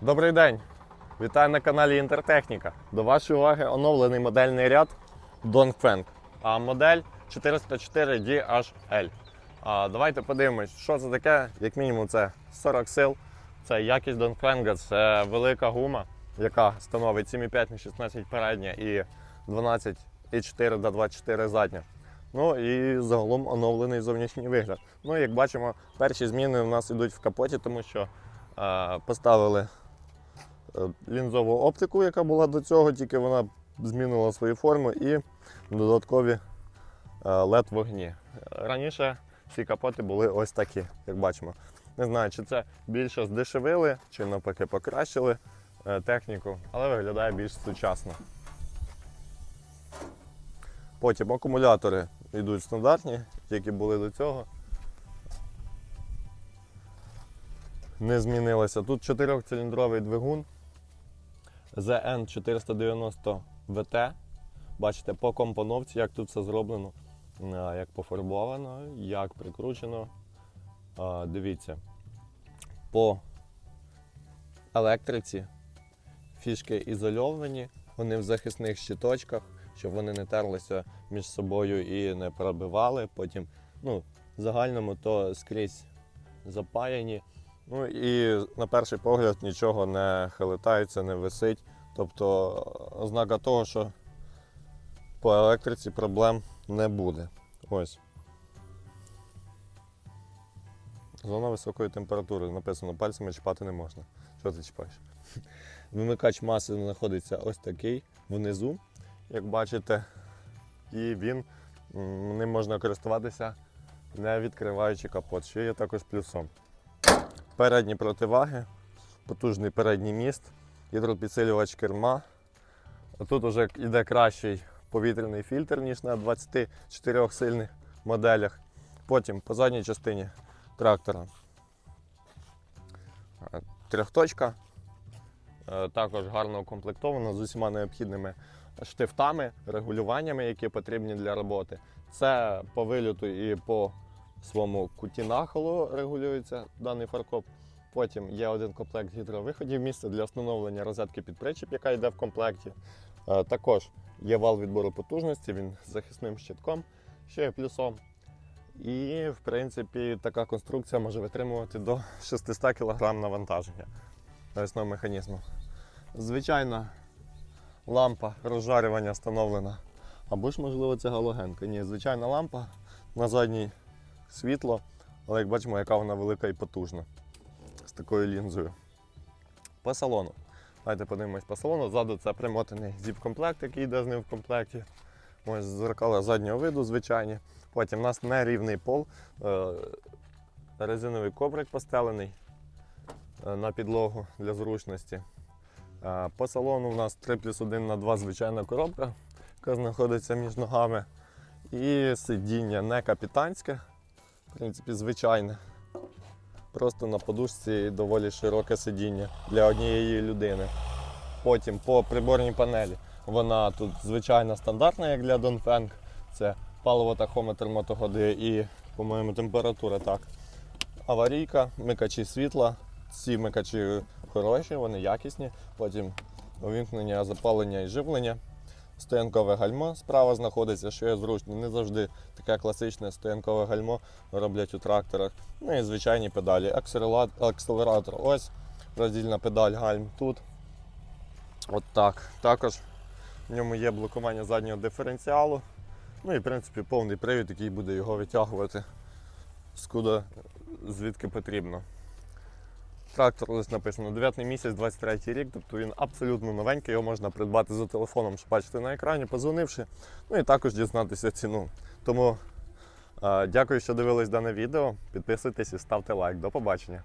Добрий день! Вітаю на каналі Інтертехніка. До вашої уваги оновлений модельний ряд Dongfeng. А модель 404 DHL. А давайте подивимось, що це таке. Як мінімум, це 40 сил, це якість Dongfeng, це велика гума, яка становить 7,5 на 16 передня і 12,4 до 24 задня. Ну і загалом оновлений зовнішній вигляд. Ну, як бачимо, перші зміни у нас йдуть в капоті, тому що е, поставили лінзову оптику, яка була до цього, тільки вона змінила свою форму і додаткові е, LED вогні. Раніше всі капоти були ось такі, як бачимо. Не знаю, чи це більше здешевили, чи навпаки покращили е, техніку, але виглядає більш сучасно. Потім акумулятори йдуть стандартні, які були до цього. Не змінилося. Тут 4-циліндровий двигун ZN490 VT. Бачите, по компоновці, як тут все зроблено, як пофарбовано, як прикручено. Дивіться, по електриці фішки ізольовані, вони в захисних щиточках, щоб вони не терлися між собою і не пробивали. Потім, ну, в загальному то скрізь запаяні. Ну і на перший погляд нічого не хилитається, не висить. Тобто ознака того, що по електриці проблем не буде. Ось. Зона високої температури. Написано, пальцями чіпати не можна. Що ти чіпаєш? Вимикач маси знаходиться ось такий внизу, як бачите. І він ним можна користуватися, не відкриваючи капот, що є також плюсом. Передні противаги, потужний передній міст, гідропідсилювач керма. Тут вже йде кращий повітряний фільтр, ніж на 24 сильних моделях. Потім по задній частині трактора е, трьохточка. Е, Також гарно укомплектовано з усіма необхідними штифтами, регулюваннями, які потрібні для роботи. Це по вильоту і по своєму куті нахилу регулюється даний фаркоп. Потім є один комплект гідровиходів, місце для встановлення розетки під причіп, яка йде в комплекті. Е, Також є вал відбору потужності, він з захисним щитком, що є плюсом. І, в принципі, така конструкція може витримувати до 600 кг навантаження навісного механізму. Звичайна лампа розжарювання встановлена. Або ж, можливо, це галогенка. Ні, звичайна лампа на задній світло, але як бачимо, яка вона велика і потужна такою лінзою. По салону. Давайте подивимось по салону. Ззаду це примотаний зіп-комплект, який йде з ним в комплекті. Ось зеркала заднього виду звичайні. Потім у нас нерівний пол, е, резиновий коврик постелений е, на підлогу для зручності. Е, По салону у нас 3 плюс 1 на 2 звичайна коробка, яка знаходиться між ногами. І сидіння не капітанське, в принципі, звичайне. Просто на подушці доволі широке сидіння для однієї людини. Потім по приборній панелі. Вона тут звичайна стандартна, як для Dongfeng. Це паливо-тахометр мотогоди і, по-моєму, температура так. Аварійка, микачі світла. Ці микачі хороші, вони якісні. Потім увімкнення запалення і живлення. Стоянкове гальмо справа знаходиться, що є зручно. Не завжди таке класичне стоянкове гальмо роблять у тракторах. Ну і звичайні педалі. Акселератор ось, роздільна педаль гальм тут. От так. Також в ньому є блокування заднього диференціалу. Ну і в принципі повний привід, який буде його витягувати скуди звідки потрібно. Трактор ось написано 9 місяць, 23 рік, тобто він абсолютно новенький, його можна придбати за телефоном, що бачите на екрані, позвонивши, ну і також дізнатися ціну. Тому е, дякую, що дивились дане відео. Підписуйтесь і ставте лайк. До побачення.